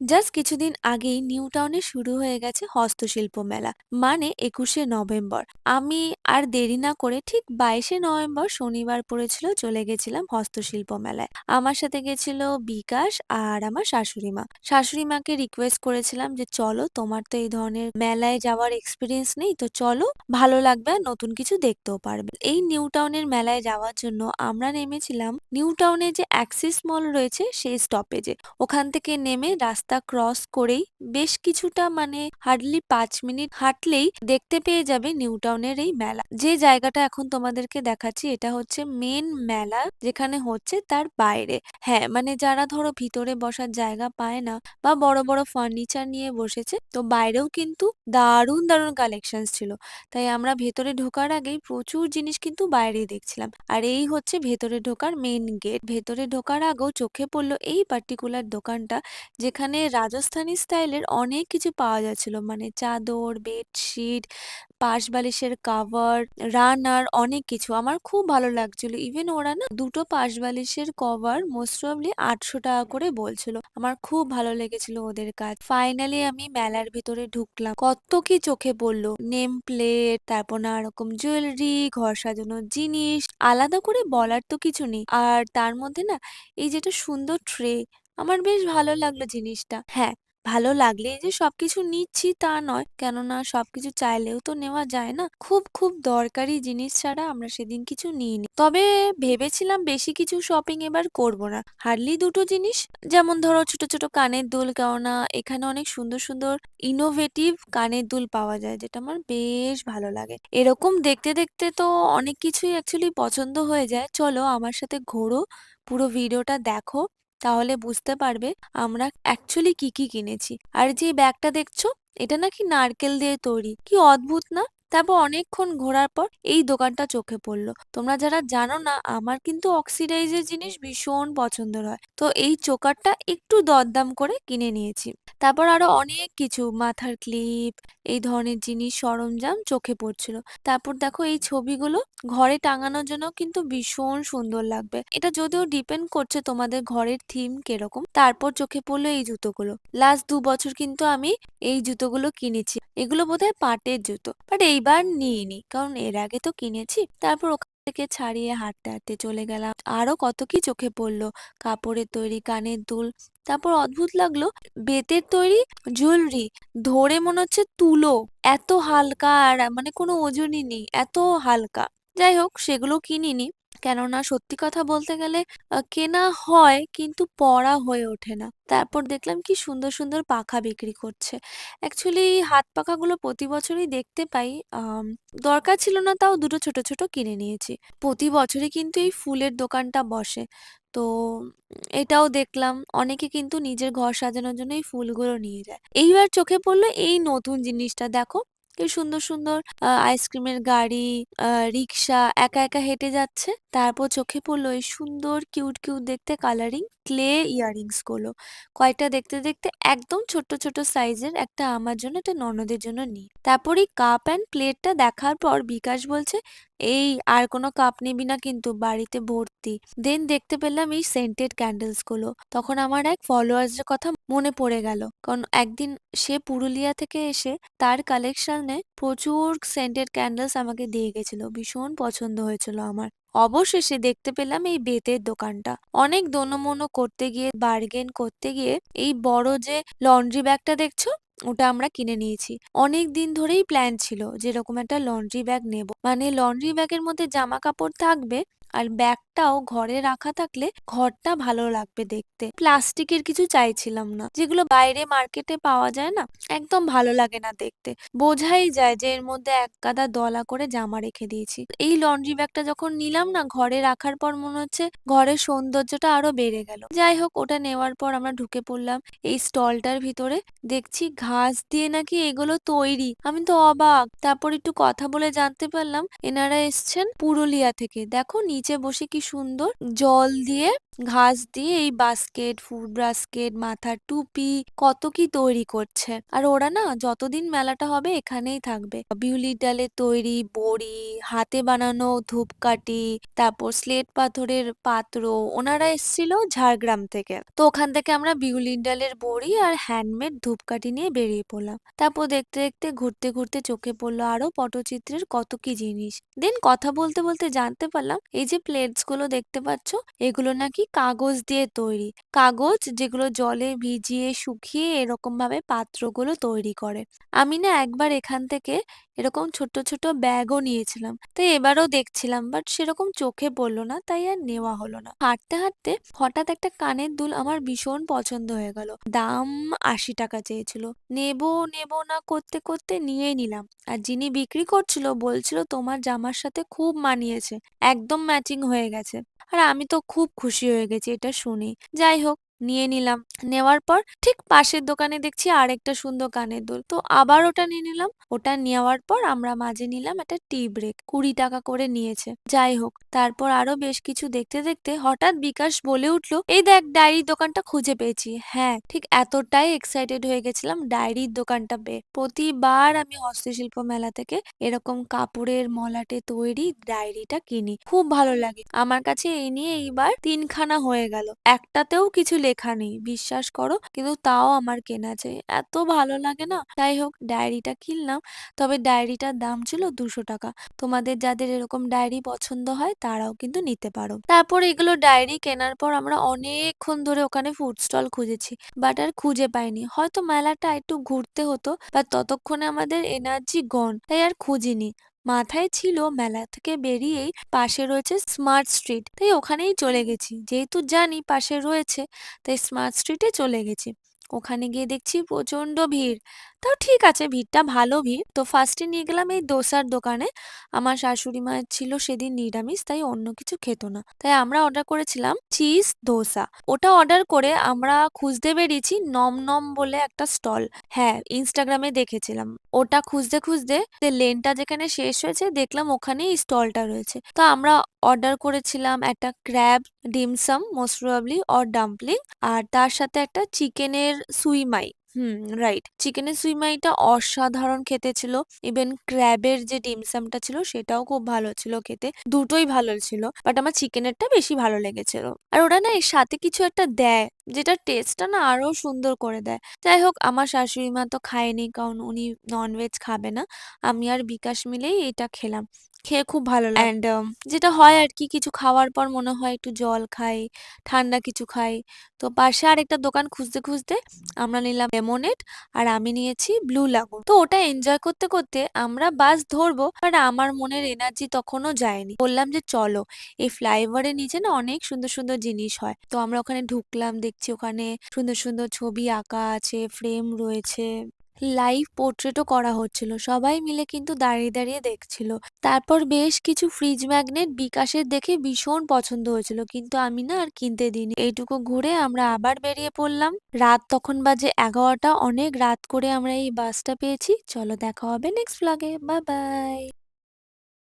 Just কিছুদিন আগেই new টাউনে শুরু হয়ে গেছে হস্তশিল্প মেলা মানে একুশে নভেম্বর। আমি আর দেরি না করে ঠিক বাইশে নভেম্বর শনিবার পড়েছিল চলে গেছিলাম হস্তশিল্প মেলায়। আমার সাথে গেছিল বিকাশ আর আমার শাশুড়ি মা। শাশুড়ি মাকে রিকোয়েস্ট করেছিলাম যে, চলো, তোমার তো এই ধরনের মেলায় যাওয়ার এক্সপিরিয়েন্স নেই, তো চলো, ভালো লাগবে আর নতুন কিছু দেখতেও পারবে। এই নিউ টাউনের মেলায় যাওয়ার জন্য আমরা নেমেছিলাম নিউ টাউনে যে অ্যাক্সিস মল রয়েছে, সেই স্টপেজে ওখান থেকে নেমে রাস্তা ক্রস করেই বেশ কিছুটা মানে হার্ডলি পাঁচ মিনিট হাঁটলেই দেখতে পেয়ে যাবে নিউ টাউনের এই মেলা। যে জায়গাটা এখন তোমাদেরকে দেখাচ্ছি, এটা হচ্ছে মেন মেলা যেখানে হচ্ছে তার বাইরে। হ্যাঁ মানে যারা ধরো ভিতরে বসার জায়গা পায় না বা বড় বড় ফার্নিচার নিয়ে বসেছে, তো বাইরেও কিন্তু দারুণ দারুণ কালেকশন ছিল। তাই আমরা ভেতরে ঢোকার আগেই প্রচুর জিনিস কিন্তু বাইরেই দেখছিলাম। আর এই হচ্ছে ভেতরে ঢোকার মেন গেট ভেতরে ঢোকার আগেও চোখে পড়ল এই পার্টিকুলার দোকানটা, যেখানে রাজস্থানি স্টাইলের অনেক কিছু পাওয়া যাচ্ছিল। মানে চাদর, বেডশিট, পাশ বালিশের কাভার রানার অনেক কিছু। আমার খুব ভালো লাগছিল। ইভেন ওরা না দুটো পাশ বালিশের কভার মোস্ট প্রবাবলি আটশো টাকা করে বলছিল। আমার খুব ভালো লেগেছিল ওদের কাজ। ফাইনালি আমি মেলার ভিতরে ঢুকলাম। কত কি চোখে পড়ল। নেম প্লেট তারপর নানা রকম জুয়েলারি ঘর সাজানোর জিনিস। আলাদা করে বলার তো কিছু নেই। আর তার মধ্যে না এই যেটা সুন্দর ট্রে আমার বেশ ভালো লাগল জিনিসটা। হ্যাঁ ভালো লাগলেই যে সবকিছু নিচ্ছি তা নয়। কেননা সবকিছু চাইলেও তো নেওয়া যায় না। খুব খুব দরকারি জিনিস ছাড়া আমরা সেদিন কিছু নিইনি। তবে ভেবেছিলাম বেশি কিছু শপিং এবার করব না। হার্ডলি দুটো জিনিস, যেমন ধরো ছোট ছোট কানের দুল কেননা এখানে অনেক সুন্দর সুন্দর ইনোভেটিভ কানের দুল পাওয়া যায়, যেটা আমার বেশ ভালো লাগে। এরকম দেখতে দেখতে তো অনেক কিছুই অ্যাকচুয়ালি পছন্দ হয়ে যায়। চলো আমার সাথে ঘোরো, পুরো ভিডিওটা দেখো। তাহলে বুঝতে পারবে আমরা অ্যাকচুয়ালি কি কি কিনেছি। আর যে ব্যাগটা দেখছ, এটা নাকি নারকেল দিয়ে তৈরি। কি অদ্ভুত না? তারপর অনেকক্ষণ ঘোরার পর এই দোকানটা চোখে পড়ল। তোমরা যারা জানো না, আমার কিন্তু অক্সিডাইজের জিনিস ভীষণ পছন্দের হয়। তো এই চোকারটা একটু দরদাম করে কিনে নিয়েছি। তারপর আরও অনেক কিছু, মাথার ক্লিপ, এই ধরনের জিনিস সরঞ্জাম চোখে পড়ছিল। তারপর দেখো এই ছবিগুলো ঘরে টাঙানোর জন্য কিন্তু ভীষণ সুন্দর লাগবে। এটা যদিও ডিপেন্ড করছে তোমাদের ঘরের থিম কীরকম। তারপর চোখে পড়ল এই জুতোগুলো। লাস্ট দু বছর কিন্তু আমি এই জুতোগুলো কিনেছি। এগুলো বোধহয় পাটের জুতো। বাট এইবার নিইনি। কারণ এর আগে তো কিনেছি। তারপর ওখান থেকে ছাড়িয়ে হাঁটতে হাঁটতে চলে গেলাম। আরও কত কি চোখে পড়ল। কাপড়ের তৈরি, কানের দুল। তারপর অদ্ভুত লাগল, বেতের তৈরি জুয়েলারি। ধরে মনে হচ্ছে তুলো। এত হালকা আর মানে কোনো ওজনই নেই। এত হালকা। যাই হোক, সেগুলো কিনিনি। কেননা সত্যি কথা বলতে গেলে কেনা হয় কিন্তু পড়া হয়ে ওঠে না। তারপর দেখলাম কি সুন্দর সুন্দর পাখা বিক্রি করছে। অ্যাকচুয়ালি হাত পাখাগুলো প্রতি বছরই দেখতে পাই দরকার ছিল না তাও দুটো ছোট ছোট কিনে নিয়েছি। প্রতি বছরই কিন্তু এই ফুলের দোকানটা বসে। তো এটাও দেখলাম, অনেকে কিন্তু নিজের ঘর সাজানোর জন্য এই ফুলগুলো নিয়ে যায়। এইবার চোখে পড়ল এই নতুন জিনিসটা। দেখো কি সুন্দর সুন্দর আইসক্রিমের গাড়ি রিক্সা একা একা হেঁটে যাচ্ছে। তারপর চোখে পড়ল এই সুন্দর, কিউট কিউট দেখতে কালারিং ক্লে ইয়ারিংসগুলো। কয়েকটা দেখতে দেখতে একদম ছোট ছোট সাইজের একটা আমার জন্য, একটা ননদের জন্য নিই। তারপরে কাপ অ্যান্ড প্লেটটা দেখার পর বিকাশ বলছে এই আর কোনো কাপ নিবি না কিন্তু বাড়িতে ভর্তি। দেন দেখতে পেলাম এই সেন্টেড ক্যান্ডেলসগুলো। তখন আমার এক ফলোয়ার্স কথা মনে পড়ে গেল। কারণ একদিন সে পুরুলিয়া থেকে এসে তার কালেকশনে প্রচুর সেন্টেড ক্যান্ডেলস আমাকে দিয়ে গেছিল। ভীষণ পছন্দ হয়েছিল আমার। অবশেষে দেখতে পেলাম এই বেতের দোকানটা। অনেক দোনোমনো করতে গিয়ে বার্গেন করতে গিয়ে এই বড় যে লন্ড্রি ব্যাগটা দেখছ? ওটা আমরা কিনে নিয়েছি। অনেক দিন ধরেই প্ল্যান ছিল যেরকম একটা লন্ড্রি ব্যাগ নেব। মানে লন্ড্রি ব্যাগের মধ্যে জামা কাপড় থাকবে আর ব্যাগটাও ঘরে রাখা থাকলে ঘরটা ভালো লাগবে দেখতে। প্লাস্টিকের কিছু চাইছিলাম না। যেগুলো বাইরে মার্কেটে পাওয়া যায় না, একদম ভালো লাগে না দেখতে। বোঝাই যায় যে এর মধ্যে এক গাদা দলা করে জামা রেখে দিয়েছি। এই লন্ড্রি ব্যাগটা যখন নিলাম না, ঘরে রাখার পর মনে হচ্ছে ঘরের সৌন্দর্যটা আরও বেড়ে গেল। যাই হোক, ওটা নেওয়ার পর আমরা ঢুকে পড়লাম এই স্টলটার ভিতরে। দেখছি ঘাস দিয়ে নাকি এগুলো তৈরি। আমি তো অবাক। তারপর একটু কথা বলে জানতে পারলাম, এনারা এসছেন পুরুলিয়া থেকে। দেখো, নিচে বসে কি সুন্দর? জল দিয়ে ঘাস দিয়ে এই বাস্কেট, ফুড বাস্কেট, মাথার টুপি কত কি তৈরি করছে। আর ওরা না যতদিন মেলাটা হবে এখানেই থাকবে। বিউলির ডালের তৈরি বড়ি, হাতে বানানো ধূপকাঠি, তারপর স্লেট পাথরের পাত্র। ওনারা এসেছিল ঝাড়গ্রাম থেকে। তো ওখান থেকে আমরা বিউলির ডালের বড়ি আর হ্যান্ডমেড ধূপকাঠি নিয়ে বেরিয়ে পড়লাম। তারপর দেখতে দেখতে ঘুরতে ঘুরতে চোখে পড়ল আরও পটচিত্রের কত কি জিনিস। দেন কথা বলতে বলতে জানতে পারলাম এই যে প্লেটসগুলো দেখতে পাচ্ছ এগুলো নাকি কাগজ দিয়ে তৈরি। কাগজ যেগুলো জলে ভিজিয়ে শুকিয়ে এরকম ভাবে পাত্রগুলো তৈরি করে। আমি না একবার এখান থেকে এরকম ছোট ছোট ব্যাগও নিয়েছিলাম। তো এবারও দেখছিলাম, বাট সেরকম চোখে পড়ল না, তাই আর নেওয়া হলো না। হাঁটতে হাঁটতে হঠাৎ একটা কানের দুল আমার ভীষণ পছন্দ হয়ে গেল। দাম আশি টাকা চেয়েছিল। নেব নেব না করতে করতে নিয়েই নিলাম। আর যিনি বিক্রি করছিল বলছিল তোমার জামার সাথে খুব মানিয়েছে। একদম ম্যাচিং হয়ে গেছে। আর আমি তো খুব খুশি হয়ে গেছি এটা শুনে। যাই হোক নিয়ে নিলাম। নেওয়ার পর ঠিক পাশের দোকানে দেখছি আরেকটা সুন্দর কানের দুল। তো আবার ওটা নিয়ে নিলাম। ওটা নেওয়ার পর আমরা মাঝে নিলাম একটা টি ব্রেক। কুড়ি টাকা করে নিয়েছে। যাই হোক, তারপর আরও বেশ কিছু দেখতে দেখতে হঠাৎ বিকাশ বলে উঠল, এই দেখ, ডায়েরির দোকানটা খুঁজে পেয়েছি। হ্যাঁ ঠিক এতটাই এক্সাইটেড হয়ে গেছিলাম ডায়েরির দোকানটা পেয়ে। প্রতিবার আমি হস্তশিল্প মেলা থেকে এরকম কাপড়ের মলাটে তৈরি ডায়েরিটা কিনি। খুব ভালো লাগে। আমার কাছে এই নিয়ে এইবার তিনখানা হয়ে গেল। একটাতেও কিছু লেখা নেই। বিশ্বাস করো কিন্তু তাও আমার কেনা চাই। এত ভালো লাগে না? যাই হোক, ডায়েরিটা কিনলাম। তবে ডায়েরিটার দাম ছিল দুশো টাকা। তোমাদের যাদের এরকম ডায়েরি পছন্দ হয়, তারাও কিন্তু নিতে পারো। তারপর এগুলো ডায়েরি কেনার পর আমরা অনেকক্ষণ ধরে ওখানে ফুড স্টল খুঁজেছি। বাট আর খুঁজে পাইনি। হয়তো মেলাটা একটু ঘুরতে হতো বা ততক্ষণে আমাদের এনার্জি গন তাই আর খুঁজিনি। মাথায় ছিল মেলা থেকে বেরিয়েই পাশে রয়েছে স্মার্ট স্ট্রিট তাই ওখানেই চলে গেছি। যেহেতু জানি পাশে রয়েছে, তাই স্মার্ট স্ট্রিটে চলে গেছি। ওখানে গিয়ে দেখছি প্রচণ্ড ভিড়। তাও ঠিক আছে, ভিড়টা ভালো ভিড়। তো ফার্স্টে নিয়ে গেলাম এই দোসার দোকানে। আমার শাশুড়ি মায়ের ছিল সেদিন নিরামিষ, তাই অন্য কিছু খেত না। তাই আমরা অর্ডার করেছিলাম চিজ দোসা। ওটা অর্ডার করে আমরা খুঁজতে বেরিয়েছি নম নম বলে একটা স্টল হ্যাঁ ইনস্টাগ্রামে দেখেছিলাম। ওটা খুঁজতে খুঁজতে লেনটা যেখানে শেষ হয়েছে, দেখলাম ওখানেই স্টলটা রয়েছে। তো আমরা অর্ডার করেছিলাম একটা crab dim sum most probably or dumpling আর তার সাথে একটা চিকেনের সুইমাই হুম রাইট চিকেনের সুইমাইটা অসাধারণ খেতে ছিল। ইভেন ক্র্যাবের যে ডিমসামটা ছিল, সেটাও খুব ভালো ছিল খেতে। দুটোই ভালো ছিল বাট আমার চিকেনেরটা বেশি ভালো লেগেছিল। আর ওরা না এর সাথে কিছু একটা দেয় যেটা টেস্টটা না আরও সুন্দর করে দেয়। যাই হোক, আমার শাশুড়ি মা তো খায়নি, কারণ উনি ননভেজ খাবে না। আমি আর বিকাশ মিলেই এটা খেলাম। খেয়ে খুব ভালো লাগে। অ্যান্ড যেটা হয় আর কি কিছু খাওয়ার পর মনে হয় একটু জল খাই ঠান্ডা কিছু খাই। তো পাশে আরেকটা দোকান খুঁজতে খুঁজতে আমরা নিলাম লেমনেড আর আমি নিয়েছি ব্লু লাগুন তো ওটা এনজয় করতে করতে আমরা বাস ধরবো বাট আমার মনের এনার্জি তখনও যায়নি। বললাম যে চলো এই ফ্লাইওভারের নিচে না অনেক সুন্দর সুন্দর জিনিস হয়। তো আমরা ওখানে ঢুকলাম দেখছি ওখানে সুন্দর সুন্দর ছবি আঁকা আছে ফ্রেম রয়েছে। লাইভ পোর্ট্রেটও করা হচ্ছিল। সবাই মিলে কিন্তু দাঁড়িয়ে দাঁড়িয়ে দেখছিল। তারপর বেশ কিছু ফ্রিজ ম্যাগনেট বিকাশের দেখে ভীষণ পছন্দ হয়েছিল। কিন্তু আমি না আর কিনতে দিইনি। এইটুকু ঘুরে আমরা আবার বেরিয়ে পড়লাম। রাত তখন বাজে এগারোটা। অনেক রাত করে আমরা এই বাসটা পেয়েছি। চলো দেখা হবে নেক্সট ব্লগে বা বাই